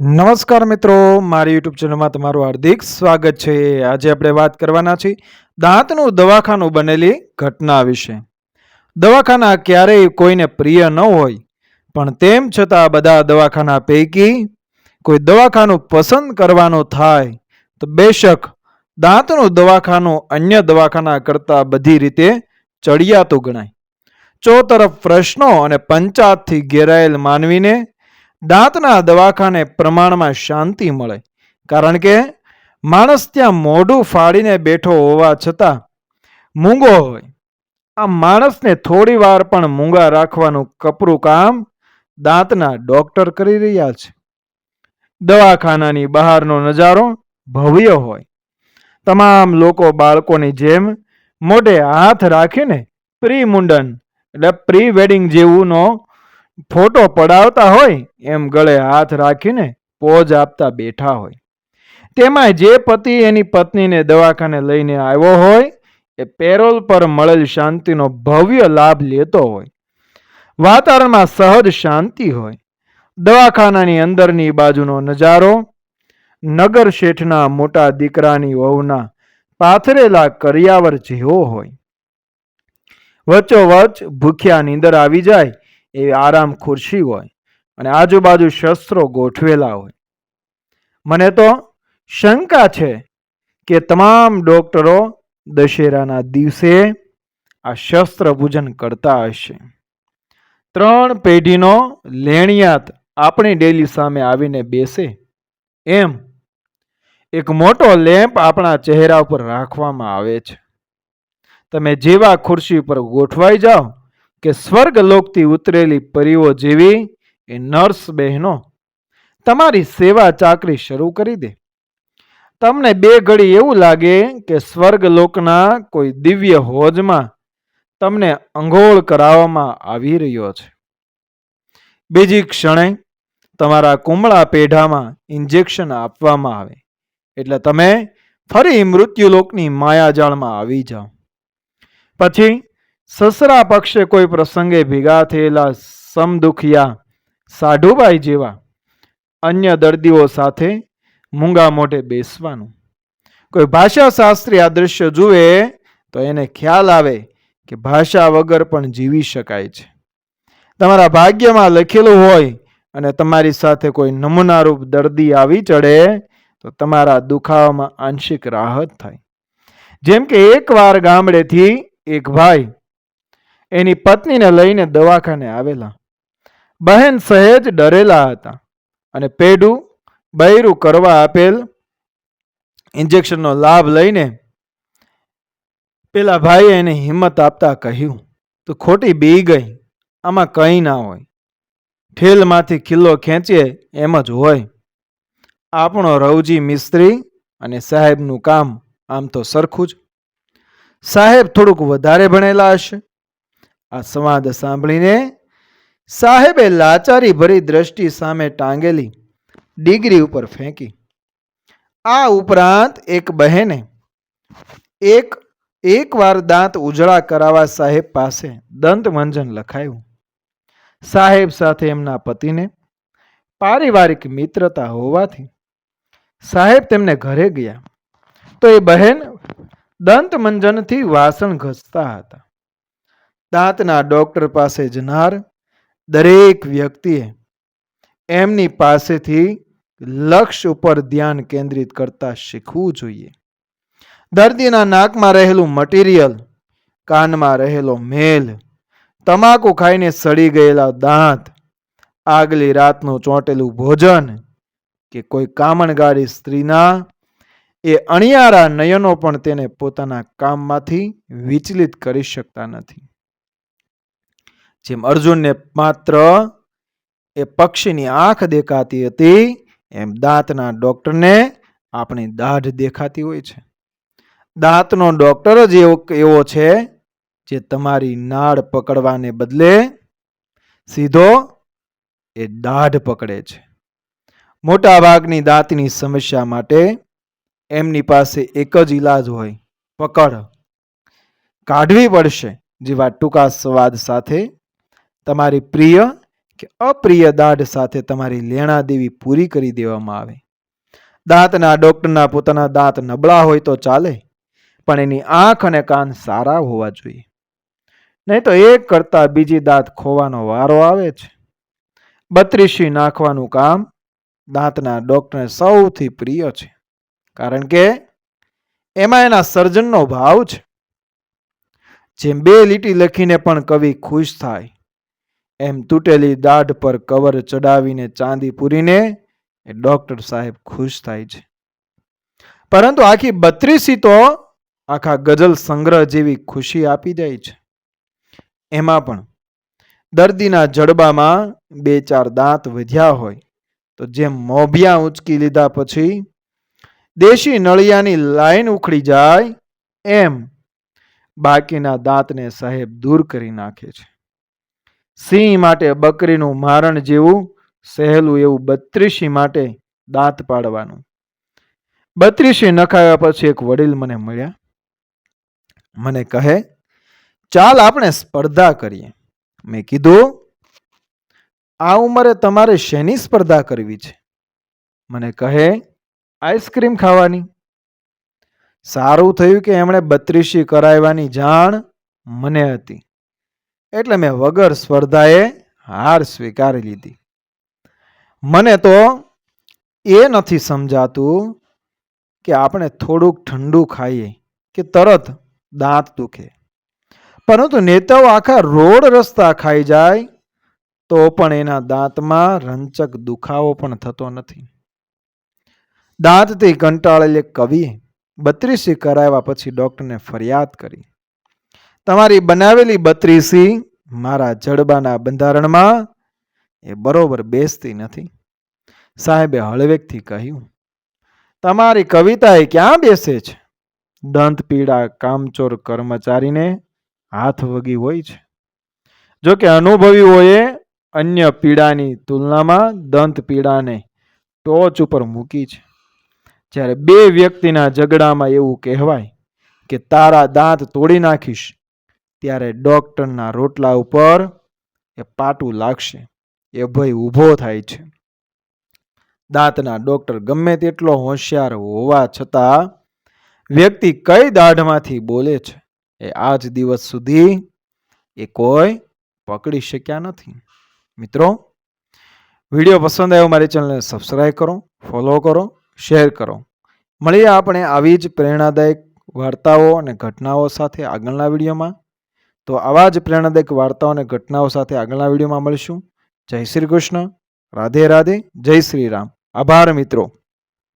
નમસ્કાર મિત્રો, મારી યુટ્યુબ ચેનલમાં તમારું હાર્દિક સ્વાગત છે. આજે આપણે વાત કરવાના છીએ દાંતનું દવાખાનું બનેલી ઘટના વિશે. દવાખાના ક્યારેય કોઈને પ્રિય ન હોય, પણ તેમ છતાં બધા દવાખાના પૈકી કોઈ દવાખાનું પસંદ કરવાનું થાય, તો બેશક દાંતનું દવાખાનું અન્ય દવાખાના કરતાં બધી રીતે ચડિયાતું ગણાય. ચો તરફ પ્રશ્નો અને પંચાયતથી ઘેરાયેલ માનવીને દાંતના દવાખાને પ્રમાણમાં શાંતિ મળે. કારણ કે માણસ ત્યાં મોઢું ફાડીને બેઠો હોવા છતાં મૂંગો હોય. આ માણસને થોડી વાર પણ મૂંગા રાખવાનું કપરું કામ દાંતના ડોક્ટર કરી રહ્યા છે. દવાખાનાની બહારનો નજારો ભવ્ય હોય. તમામ લોકો બાળકોની જેમ મોઢે હાથ રાખીને પ્રી મુંડન એટલે પ્રી વેડિંગ જેવુંનો ફોટો પડાવતા હોય, એમ ગળે હાથ રાખીને પોજ આપતા બેઠા હોય. તેમાં જે પતિ એની પત્નીને દવાખાને લઈને આવ્યો હોય, એ પેરોલ પર મળેલ શાંતિનો ભવ્ય લાભ લેતો હોય. વાતાવરણમાં સહજ શાંતિ હોય. દવાખાનાની અંદરની બાજુનો નજારો, નગર શેઠના મોટા દીકરાની વહુના પાથરેલા કરિયાવર જેવો હોય. વચ્ચોવચ ભૂખ્યા નીંદર આવી જાય એવી આરામ ખુરશી હોય અને આજુબાજુ શસ્ત્રો ગોઠવેલા હોય. મને તો શંકા છે કે તમામ ડોક્ટરો દશેરાના દિવસે આ શસ્ત્ર પૂજન કરતા હશે. ત્રણ પેઢીનો લેણિયાત આપણી ડેલી સામે આવીને બેસે. એમ એક મોટો લેમ્પ આપણા ચહેરા ઉપર રાખવામાં આવે છે. તમે જેવા ખુરશી પર ગોઠવાઈ જાઓ કે સ્વર્ગલોકથી ઉતરેલી પરીઓ જેવી એ નર્સ બહેનો તમારી સેવા ચાકરી શરૂ કરી દે. તમને બે ઘડી એવું લાગે કે સ્વર્ગલોકના કોઈ દિવ્ય હોજમાં તમને અંઘોળ કરાવવામાં આવી રહ્યો છે. બીજી ક્ષણે તમારા કુમળા પેઢામાં ઇન્જેક્શન આપવામાં આવે, એટલે તમે ફરી મૃત્યુલોકની માયાજાળમાં આવી જાઓ. પછી સસરા પક્ષે કોઈ પ્રસંગે ભેગા થયેલા સમદુખિયા સાઢુભાઈ જેવા અન્ય દર્દીઓ સાથે મૂંગા મોઢે બેસવાનું. કોઈ ભાષાશાસ્ત્રી આ દ્રશ્ય જુએ તો એને ખ્યાલ આવે કે ભાષા વગર પણ જીવી શકાય છે. તમારા ભાગ્યમાં લખેલું હોય અને તમારી સાથે કોઈ નમૂનારૂપ દર્દી આવી ચડે તો તમારા દુખાવામાં આંશિક રાહત થાય. જેમ કે એકવાર ગામડેથી એક ભાઈ એની પત્નીને લઈને દવાખાને આવેલા. બહેન સહેજ ડરેલા હતા અને પેડું બૈરું કરવા આપેલ ઇન્જેક્શનનો લાભ લઈને પેલા ભાઈએ એને હિંમત આપતા કહ્યું, તો ખોટી બી ગઈ, આમાં કંઈ ના હોય. ઠેલમાંથી ખિલ્લો ખેંચીએ એમ જ હોય. આપણો રવજી મિસ્ત્રી અને સાહેબનું કામ આમ તો સરખું જ. સાહેબ થોડુંક વધારે ભણેલા હશે. આ સંવાદ સાંભળીને સાહેબે લાચારી ભરી દ્રષ્ટિ સામે ટાંગેલી, ડિગ્રી ઉપર ફેંકી. આ ઉપરાંત એક બહેને એક એકવાર દાંત ઉજળા કરાવવા સાહેબ પાસે દંત મંજન લખાયું. સાહેબ સાથે એમના પતિને પારિવારિક મિત્રતા હોવાથી સાહેબ તેમને ઘરે ગયા. તો એ બહેન દંત મંજનથી વાસણ ઘસતા હતા. દાંતના ડોક્ટર પાસે જનાર દરેક વ્યક્તિએ એમની પાસેથી લક્ષ્ય ઉપર ધ્યાન કેન્દ્રિત કરતા શીખવું જોઈએ. દર્દીના નાકમાં રહેલું મટીરિયલ કાનમાં રહેલો મેલ, તમાકુ ખાઈને સડી ગયેલા દાંત, આગલી રાતનું ચોંટેલું ભોજન કે કોઈ કામણગાડી સ્ત્રીના, એ અણિયારા નયનો પણ તેને પોતાના કામમાંથી વિચલિત કરી શકતા નથી. જેમ અર્જુનને માત્ર એ પક્ષીની આંખ દેખાતી હતી, એમ દાંતના ડોક્ટરને આપણી દાઢ દેખાતી હોય છે. દાંતનો ડોક્ટર જ એવો એવો છે જે તમારી નાળ પકડવાને બદલે સીધો એ દાઢ પકડે છે. મોટાભાગની દાંતની સમસ્યા માટે એમની પાસે એક જ ઈલાજ હોય, પકડ. કાઢવી પડશે જેવા ટૂંકા સ્વાદ સાથે તમારી પ્રિય કે અપ્રિય દાઢ સાથે તમારી લેણા દેવી પૂરી કરી દેવામાં આવે. દાંતના ડોક્ટરના પોતાના દાંત નબળા હોય તો ચાલે, પણ એની આંખ અને કાન સારા હોવા જોઈએ. નહીં તો એક કરતા બીજી દાંત ખોવાનો વારો આવે છે. બત્રીસી નાખવાનું કામ દાંતના ડોક્ટરને સૌથી પ્રિય છે, કારણ કે એમાં એના સર્જનનો ભાવ છે. જેમ બે લીટી લખીને પણ કવિ ખુશ થાય એમ તૂટેલી દાઢ પર કવર ચડાવીને ચાંદી પૂરીને એ ડોક્ટર સાહેબ ખુશ થાય છે. પરંતુ આખી બત્રીસી તો આખા ગઝલ સંગ્રહ જેવી ખુશી આપી જાય છે. એમાં પણ દર્દીના જડબામાં બે ચાર દાંત વધ્યા હોય તો જેમ મોભિયા ઉંચકી લીધા પછી દેશી નળિયાની લાઈન ઉખડી જાય એમ બાકીના દાંતને સાહેબ દૂર કરી નાખે છે. સિંહ માટે બકરીનું મારણ જેવું, સહેલું એવું બત્રીસી માટે દાંત પાડવાનું. બત્રીસી નખાવ્યા પછી એક વડીલ મને મળ્યા. મને કહે, ચાલ આપણે સ્પર્ધા કરીએ. મેં કીધું, આ ઉંમરે તમારે શેની સ્પર્ધા કરવી છે? મને કહે, આઈસ્ક્રીમ ખાવાની. સારું થયું કે એમણે બત્રીસી કરાવવાની જાણ મને હતી. એટલે મેં વગર સ્પર્ધાએ હાર સ્વીકારી લીધી. મને તો એ નથી સમજાતું કે આપણે થોડુંક ઠંડુ ખાઈએ કે તરત દાંત દુખે. પરંતુ નેતાઓ આખા રોડ રસ્તા ખાઈ જાય તો પણ એના દાંતમાં રંચક દુખાવો પણ થતો નથી. દાંતથી કંટાળેલી કવિએ બત્રીસી કરાવ્યા પછી ડૉક્ટરને ફરિયાદ કરી. તમારી બનાવેલી બત્રીસી મારા જડબાના બંધારણમાં એ બરોબર બેસતી નથી. સાહેબે હળવેકથી કહ્યું, તમારી કવિતા એ ક્યાં બેસે છે? દંત, પીડા, કામચોર કર્મચારીને હાથ વગી હોય છે. જો કે અનુભવીઓએ અન્ય પીડાની તુલનામાં દંત, પીડાને ટોચ ઉપર મૂકી છે. જ્યારે બે વ્યક્તિના ઝઘડામાં એવું કહેવાય કે તારા દાંત તોડી નાખીશ ત્યારે ડોક્ટરના રોટલા ઉપર એ પાટું લાગશે. એ ભય ઊભો થાય છે. દાંતના ડોક્ટર ગમે તેટલો હોશિયાર હોવા છતાં વ્યક્તિ કઈ દાઢમાંથી બોલે છે? એ આજ દિવસ સુધી એ કોઈ પકડી શક્યા નથી. મિત્રો, વીડિયો પસંદ આવ્યો મારી ચેનલને સબસ્ક્રાઈબ કરો ફોલો કરો શેર કરો. મળીએ આપણે આવી જ પ્રેરણાદાયક વાર્તાઓ અને ઘટનાઓ સાથે આગળના વિડીયોમાં. તો આવા જ પ્રેરણાદાયક વાર્તાઓ અને ઘટનાઓ સાથે આગળના વિડીયોમાં મળીશું. જય શ્રી કૃષ્ણ. રાધે રાધે. જય શ્રી રામ. આભાર મિત્રો.